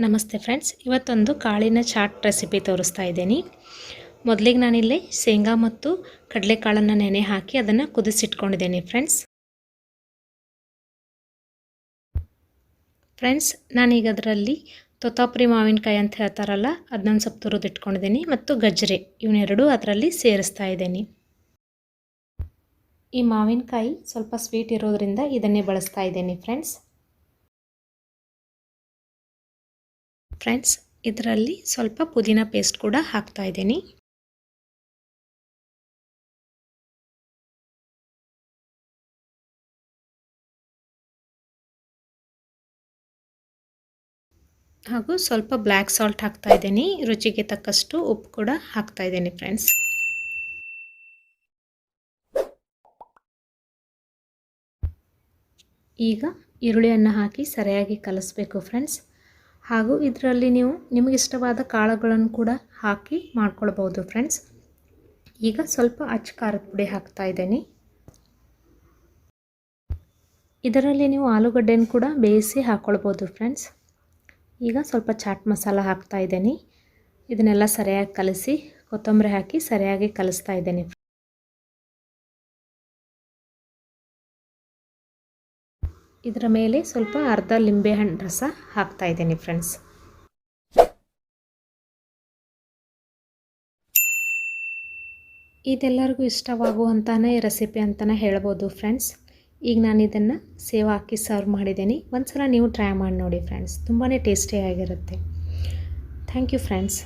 ನಮಸ್ತೆ ಫ್ರೆಂಡ್ಸ್, ಇವತ್ತೊಂದು ಕಾಳಿನ ಚಾಟ್ ರೆಸಿಪಿ ತೋರಿಸ್ತಾ ಇದ್ದೀನಿ. ಮೊದಲಿಗೆ ನಾನಿಲ್ಲಿ ಶೇಂಗಾ ಮತ್ತು ಕಡಲೆಕಾಳನ್ನು ನೆನೆ ಹಾಕಿ ಅದನ್ನು ಕುದಿಸಿಟ್ಕೊಂಡಿದ್ದೀನಿ ಫ್ರೆಂಡ್ಸ್. ಫ್ರೆಂಡ್ಸ್, ನಾನೀಗ ಅದರಲ್ಲಿ ತೊತಾಪುರಿ ಮಾವಿನಕಾಯಿ ಅಂತ ಹೇಳ್ತಾರಲ್ಲ ಅದನ್ನೊಂದು ಸ್ವಲ್ಪ ತುರಿದಿಟ್ಕೊಂಡಿದ್ದೀನಿ ಮತ್ತು ಗಜ್ಜರಿ ಇವನ್ನೆರಡು ಅದರಲ್ಲಿ ಸೇರಿಸ್ತಾ ಇದ್ದೀನಿ. ಈ ಮಾವಿನಕಾಯಿ ಸ್ವಲ್ಪ ಸ್ವೀಟ್ ಇರೋದರಿಂದ ಇದನ್ನೇ ಬಳಸ್ತಾ ಇದ್ದೀನಿ ಫ್ರೆಂಡ್ಸ್. ಫ್ರೆಂಡ್ಸ್, ಇದರಲ್ಲಿ ಸ್ವಲ್ಪ ಪುದೀನ ಪೇಸ್ಟ್ ಕೂಡ ಹಾಕ್ತಾ ಇದ್ದೀನಿ. ಹಾಗೂ ಸ್ವಲ್ಪ ಬ್ಲ್ಯಾಕ್ ಸಾಲ್ಟ್ ಹಾಕ್ತಾ ಇದ್ದೀನಿ. ರುಚಿಗೆ ತಕ್ಕಷ್ಟು ಉಪ್ಪು ಕೂಡ ಹಾಕ್ತಾ ಇದ್ದೀನಿ ಫ್ರೆಂಡ್ಸ್. ಈಗ ಈರುಳ್ಳಿಯನ್ನು ಹಾಕಿ ಸರಿಯಾಗಿ ಕಲಿಸ್ಬೇಕು ಫ್ರೆಂಡ್ಸ್. ಹಾಗೂ ಇದರಲ್ಲಿ ನೀವು ನಿಮಗಿಷ್ಟವಾದ ಕಾಳುಗಳನ್ನು ಕೂಡ ಹಾಕಿ ಮಾಡ್ಕೊಳ್ಬೋದು ಫ್ರೆಂಡ್ಸ್ ಈಗ ಸ್ವಲ್ಪ ಅಚ್ಚ ಖಾರದ ಪುಡಿ ಹಾಕ್ತಾ ಇದ್ದೀನಿ. ಇದರಲ್ಲಿ ನೀವು ಆಲೂಗಡ್ಡೆಯನ್ನು ಕೂಡ ಬೇಯಿಸಿ ಹಾಕ್ಕೊಳ್ಬೋದು ಫ್ರೆಂಡ್ಸ್ ಈಗ ಸ್ವಲ್ಪ ಚಾಟ್ ಮಸಾಲ ಹಾಕ್ತಾ ಇದ್ದೀನಿ. ಇದನ್ನೆಲ್ಲ ಸರಿಯಾಗಿ ಕಲಸಿ, ಕೊತ್ತಂಬರಿ ಹಾಕಿ ಸರಿಯಾಗಿ ಕಲಿಸ್ತಾ ಇದ್ದೀನಿ. ಇದರ ಮೇಲೆ ಸ್ವಲ್ಪ ಅರ್ಧ ಲಿಂಬೆಹಣ್ಣು ರಸ ಹಾಕ್ತಾ ಇದ್ದೀನಿ ಫ್ರೆಂಡ್ಸ್ ಇದೆಲ್ಲರಿಗೂ ಇಷ್ಟವಾಗುವಂತಾನೆ ರೆಸಿಪಿ ಅಂತಲೇ ಹೇಳ್ಬೋದು ಫ್ರೆಂಡ್ಸ್ ಈಗ ನಾನು ಇದನ್ನು ಸೇವ್ ಹಾಕಿ ಸರ್ವ್ ಮಾಡಿದ್ದೀನಿ. ಒಂದು ಸಲ ನೀವು ಟ್ರೈ ಮಾಡಿ ನೋಡಿ ಫ್ರೆಂಡ್ಸ್ ತುಂಬಾ ಟೇಸ್ಟಿಯಾಗಿರುತ್ತೆ ಥ್ಯಾಂಕ್ ಯು ಫ್ರೆಂಡ್ಸ್